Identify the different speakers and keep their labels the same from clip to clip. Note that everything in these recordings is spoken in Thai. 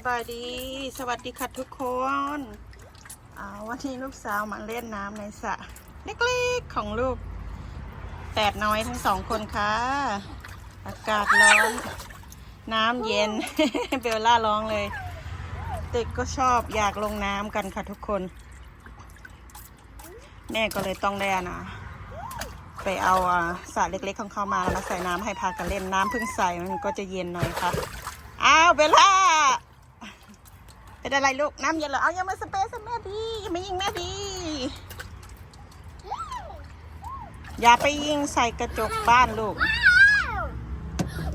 Speaker 1: สบายดี สวัสดีค่ะทุกคนอ่าวันนี้ลูกสาวมาเล่นน้ำในสระเล็กๆของลูกแปดน้อยทั้งสองคนค่ะ อากาศร้อน น้ำเย็น เบลล่าร้องเลย เด็กก็ชอบอยากลงน้ำกันค่ะทุกคน แม่ก็เลยต้องได้นะไปเอาอ่าสระเล็กๆของเขามาแล้วมาใส่น้ำให้พากันเล่นน้ำเพิ่งใส่มันก็จะเย็นหน่อยค่ะอ้าวเบลล่า เป็นอะไรลูก น้ำเย็นเหรอ เอาอย่ามาสเปซแม่ดีอย่ามายิงแม่ดี อย่าไปยิงใส่กระจกบ้านลูก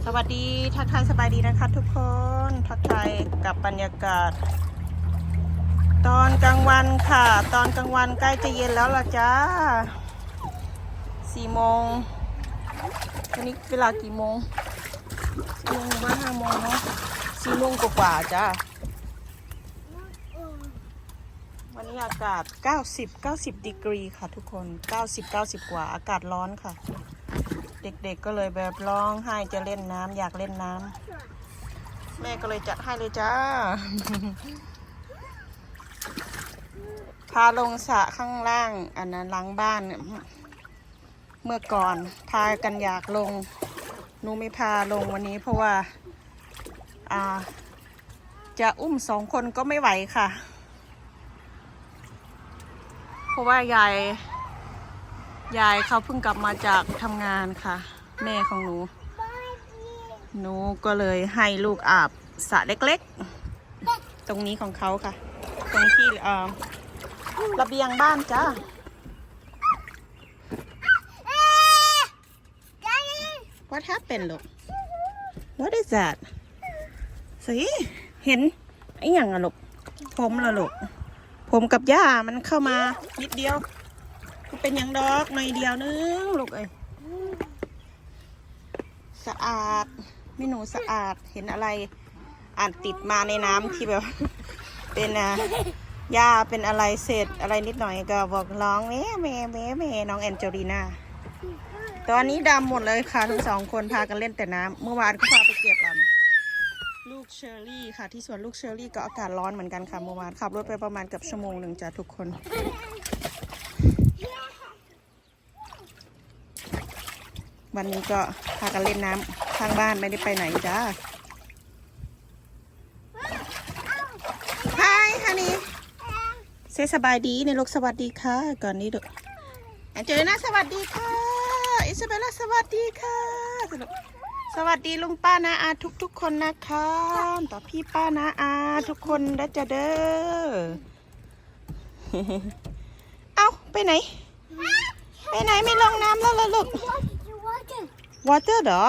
Speaker 1: สวัสดี ทักทายสบายดีนะคะทุกคน ทักทายกับบรรยากาศ ตอนกลางวันค่ะ ตอนกลางวันใกล้จะเย็นแล้วล่ะจ้าสี่โมงวันนี้เวลากี่โมงสี่โมงว่าห้าโมงเนาะสี่โมงกว่าจ้า วันนี้อากาศ 90 90ดีกรีค่ะทุกคน 90 90 กว่า อากาศร้อนค่ะ เด็กๆก็เลยแบบร้องไห้จะเล่นน้ำอยากเล่นน้ำแม่ก็เลยจัดให้เลยจ้า พาลงสระข้างล่าง อันนั้นล้างบ้านเนี่ยเมื่อก่อนพากันอยากลงหนูไม่พาลงวันนี้เพราะว่า อ่า จะอุ้มสองคนก็ไม่ไหวค่ะ เพราะว่ายาย ยายเขาเพิ่งกลับมาจากทำงานค่ะ แม่ของหนู หนูก็เลยให้ลูกอาบสระเล็กๆ ตรงนี้ของเขาค่ะ ตรงที่เอ่อระเบียงบ้านจ้า What happened ลูก What is that สิเห็นไอ้หยังอะลูกผมละลูก ผมกับย่ามันเข้ามานิดเดียวก็เป็นอย่างดอกหน่อยเดียวนึงลูกเอ้ยสะอาดไม่หนูสะอาดเห็นอะไร อ่านติดมาในน้ำที่แบบ เป็นอะหญ้าเป็นอะไรเศษอะไรนิดหน่อยก็บอกร้องแม่แม่แม่แม่น้องแอนเจลีน่าตอนนี้ดำหมดเลยค่ะทั้งสองคนพากันเล่นแต่น้ำเมื่อวานก็พาไปเก็บอะ เชอร์รี่ค่ะที่สวนลูกเชอร์รี่ก็อากาศร้อนเหมือนกันค่ะเมื่อวานขับรถไปประมาณเกือบชั่วโมงหนึ่งจ้ะทุกคน วันนี้ก็พากันเล่นน้ำข้างบ้านไม่ได้ไปไหนจ้า Hi honey เซสบายดีในลูกสวัสดีค่ะ ก่อนนี้ดูแอนเจลิน่าสวัสดีค่ะ อิซาเบลล่าสวัสดีค่ะ สวัสดีลุงป้านาอาทุกทุกคนนะคะต่อพี่ป้านาอาทุกคนนะจะเด้อ เอาไปไหน ไปไหนไม่ลงน้ำแล้วล่ะลูกวอเตอร์เหรอ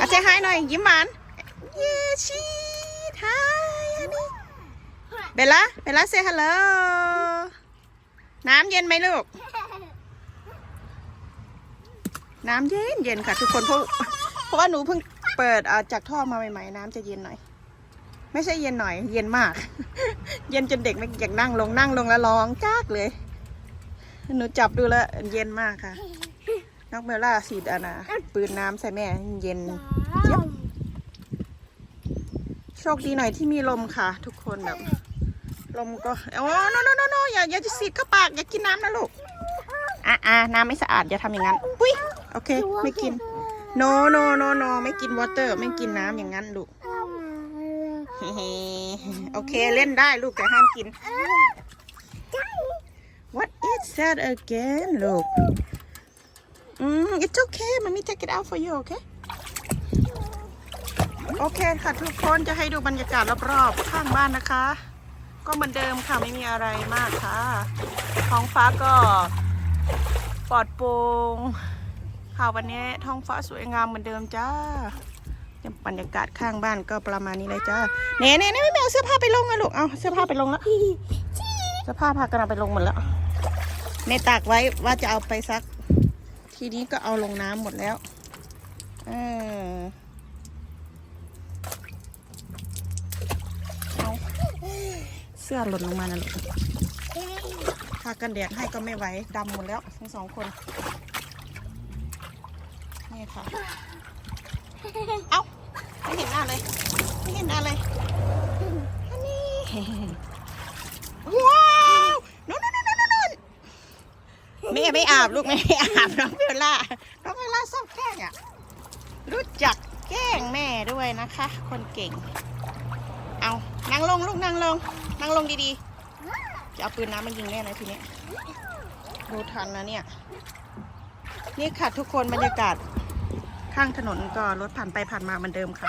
Speaker 1: อาเซฮายหน่อย ยิ้มหวาน เยชีทายอันนี้เบลล่าเบลล่าเซฮัลโหลน้ำเย็นไหมลูก น้ำเย็นเย็นค่ะ ทุกคนเพราะเพราะว่าหนูเพิ่งเปิดเอาจากท่อมาใหม่ๆ น้ำจะเย็นหน่อย ไม่ใช่เย็นหน่อย เย็นมาก เย็นจนเด็กไม่อยากนั่งลงนั่งลงแล้วร้องจากเลย หนูจับดูแล้วเย็นมากค่ะน้องเบลล่าสีดอานาปืนน้ำใส่แม่ เย็นเจี๊ยบโชคดีหน่อยที่มีลมค่ะ ทุกคนแบบ ลมก็โอ้โนโนโนโนอย่าอย่าจะสีดเข้าปากอย่ากินน้ำนะลูกอะอะน้ำไม่สะอาดอย่าทำอย่างนั้นอุ้ย โอเค ไม่กิน no no no no ไม่กินวอเตอร์ ไม่กินน้ำอย่างนั้นลูกเฮ้ๆโอเคเล่นได้ลูกแต่ห้ามกิน What is that again ลูกอืม it's okay มันมี take it out for you โอเคโอเคค่ะทุกคนจะให้ดูบรรยากาศรอบๆข้างบ้านนะคะ ก็เหมือนเดิมค่ะไม่มีอะไรมากค่ะ ท้องฟ้าก็ปลอดโปร่ง ค่ะวันนี้ท้องฟ้าสวยงามเหมือนเดิมจ้าบรรยากาศข้างบ้านก็ประมาณนี้เลยจ้าเน่เน่เน่ไม่เอาเสื้อผ้าไปลงอะลูกเอาเสื้อผ้าไปลงแล้วเสื้อผ้าพากันเอาไปลงหมดแล้วเนตากไว้ว่าจะเอาไปซัก ทีนี้ก็เอาลงน้ำหมดแล้วเออเอาเสื้อหล่นลงมานะลูกทากันแดดให้ก็ไม่ไหวดำหมดแล้วทั้งสองคน นี่ค่ะ เอ้า ไม่เห็นหน้าเลย ไม่เห็นหน้าเลยอันนี้ว้าวนู่นนู่นนู่นนู่นแม่ไม่อาบลูกแม่ไม่อาบน้องเบลล่า น้องเบลล่าชอบแกล้งอะ รู้จักแกล้งแม่ด้วยนะคะ คนเก่ง เอานั่งลงลูกนั่งลง นั่งลงดีๆ จะเอาปืนน้ำมายิงแน่นะทีนี้ดูทันนะเนี่ย นี่ค่ะทุกคนบรรยากาศ ข้างถนนก็รถผ่านไปผ่านมาเหมือนเดิมค่ะ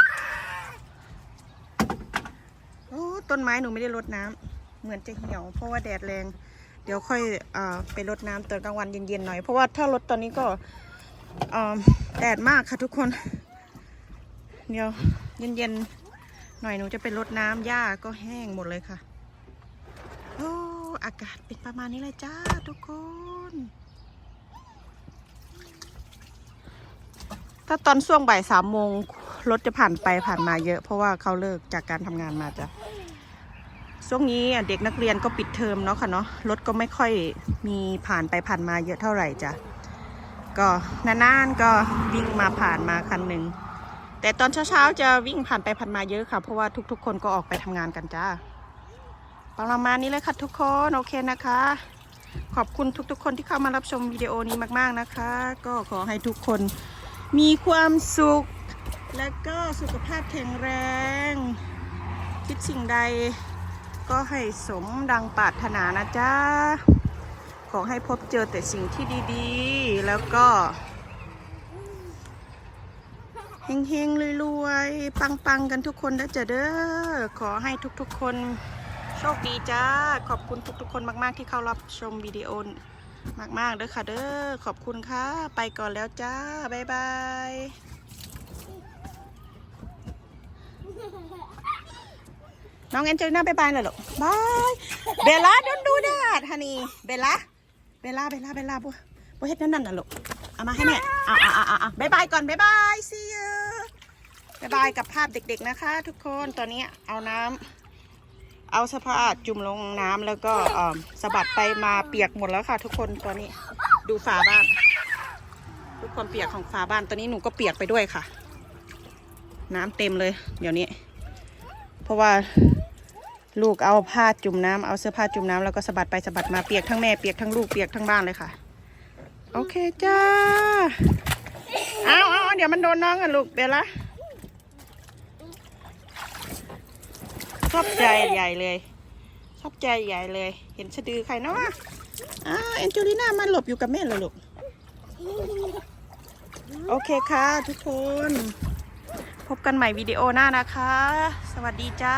Speaker 1: โอ้ต้นไม้หนูไม่ได้รดน้ำเหมือนจะเหี่ยว เพราะว่าแดดแรง เดี๋ยวค่อยอไปรดน้ำตอนกลางวันเย็นๆหน่อยเพราะว่าถ้ารดตอนนี้ก็แดดมากค่ะทุกคน เดี๋ยวเย็นๆหน่อยหนูจะไปรดน้ำหญ้าก็แห้งหมดเลยค่ะโอ้อากาศเป็นประมาณนี้เลยจ้าทุกคน ถ้าตอนช่วงบ่ายสามโมงรถจะผ่านไปผ่านมาเยอะ เพราะว่าเขาเลิกจากการทำงานมาจ้ะช่วงนี้เด็กนักเรียนก็ปิดเทอมเนาะค่ะเนาะรถก็ไม่ค่อยมีผ่านไปผ่านมาเยอะเท่าไหร่จ้ะก็นานๆก็วิ่งมาผ่านมาคันหนึ่งแต่ตอนเช้าๆจะวิ่งผ่านไปผ่านมาเยอะค่ะ เพราะว่าทุกๆ คนก็ออกไปทำงานกันจ้าประมาณนี้เลยค่ะทุกคนโอเคนะคะ ขอบคุณทุกๆ คนที่เข้ามารับชมวิดีโอนี้มากๆนะคะ ก็ขอให้ทุกคน มีความสุข และก็สุขภาพแข็งแรง คิดสิ่งใดก็ให้สมดังปรารถนานะจ๊ะ ขอให้พบเจอแต่สิ่งที่ดีๆ แล้วก็เฮงๆรวยๆ ปังๆ กันทุกคนนะจ๊ะเด้อ ขอให้ทุกๆ คนโชคดีจ้า ขอบคุณทุกๆ คนมาก ๆ ที่เข้ารับชมวิดีโอ มากๆเด้อค่ะเด้อขอบคุณค่ะ ไปก่อนแล้วจ้า บ๊ายบายน้องแอนเจลิน่าบ๊ายบายเลยหรอกบาย เบลล่าดนดูดาดฮันนี่เบลล่า เบลล่า เบลล่า เบลล่าบัวบัวเฮ็ดนั่นนั่นน่ะลูกเอามาให้แม่เอาเอาเอาเอาเอาบ๊ายบายก่อนบ๊ายบาย see you บ๊ายบายกับภาพเด็กๆนะคะ ทุกคน ตอนนี้เอาน้ำ เอาเสภาจุ่มลงน้ำแล้วก็สะบัดไปมาเปียกหมดแล้วค่ะ ทุกคนตอนนี้ดูฝาบ้านทุกคนเปียกของฝาบ้านตอนนี้หนูก็เปียกไปด้วยค่ะ น้ำเต็มเลย เดี๋ยวนี้ เพราะว่าลูกเอาผ้าจุ่มน้ำเอาเสื้อผ้าจุ่มน้ำแล้วก็สะบัดไปสะบัดมาเปียกทั้งแม่เปียกทั้งลูกเปียกทั้งบ้านเลยค่ะ โอเคจ้าเอาเอาเดี๋ยวมันโดนน้องกันลูกเดี๋ยวละ ชอบใจใหญ่เลย ชอบใจใหญ่เลย เห็นสะดือใครเนาะอ่าวแอนเจลิน่ามาหลบอยู่กับแม่เลยลูกโอเคค่ะ ทุกคน พบกันใหม่วิดีโอหน้านะคะ สวัสดีจ้า